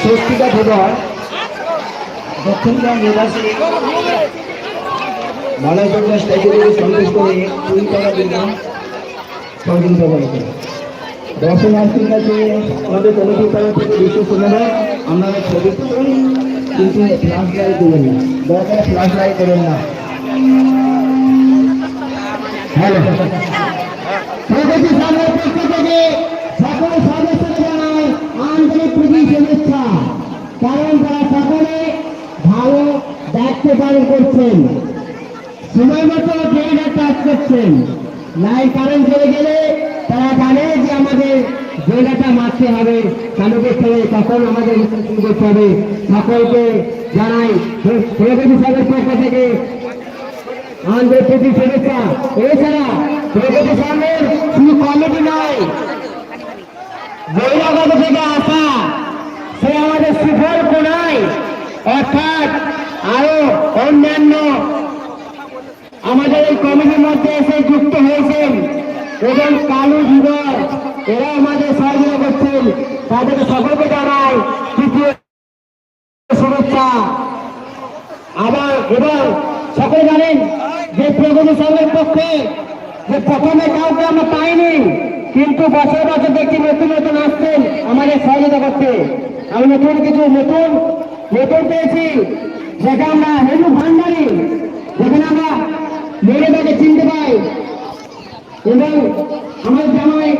স্বস্তিকা ধুবর দক্ষিণগ্রাম নিবাসী মালাচন্দ্র স্ট্যাচুকে সন্দেশ করে কুড়ি টাকা দিন সহযোগিতা করেছে দর্শনার্থীর কাছে আমাদের কমিটির তরফ থেকে বিশেষ অনুরোধ আপনারা ছবি তুলুন, কিন্তু ফ্লাশ লাইট দেবেন না। দয়া করে ফ্লাশ লাইট দেবেন না হ্যালো কারণ তারা সকলে ভালো দায়িত্ব পালন করছেন। সময় মতো ট্রেনের কাজ করছেন। লাইট কারেন্ট চলে গেলে জায়গাটা মারতে হবে চালু করতে তখন আমাদের শুরু করতে হবে। সকলকে জানাই প্রগতি সাহেবের পক্ষ থেকে আমাদের প্রতি শুভেচ্ছা। এছাড়া প্রগতি সামনের শুধু কমিটি নয় বহিরাগত থেকে আসা, সে আমাদের সুফল কোনায়, অর্থাৎ আরও অন্যান্য আমাদের এই কমিটির মধ্যে এসে যুক্ত হয়েছেন এবং কালু যুগর এরা আমাদের সহযোগিতা করছেন তাদেরকে সকলকে জানাই তৃতীয় শুভেচ্ছা। আবার এবং সকলে জানেন যে প্রগতি সংঘের পক্ষে যে প্রথমে কাউকে আমরা পাইনি, কিন্তু বছর বছর দেখছি নতুন নতুন আসছেন আমাদের সহযোগিতা করতে। আমি নতুন কিছু নতুন নতুন পেয়েছি, যেটা আমরা হেলু ভান্ডারি, যেখানে আমরা মেয়েটাকে চিনতে পাই। এবং আমার জামাই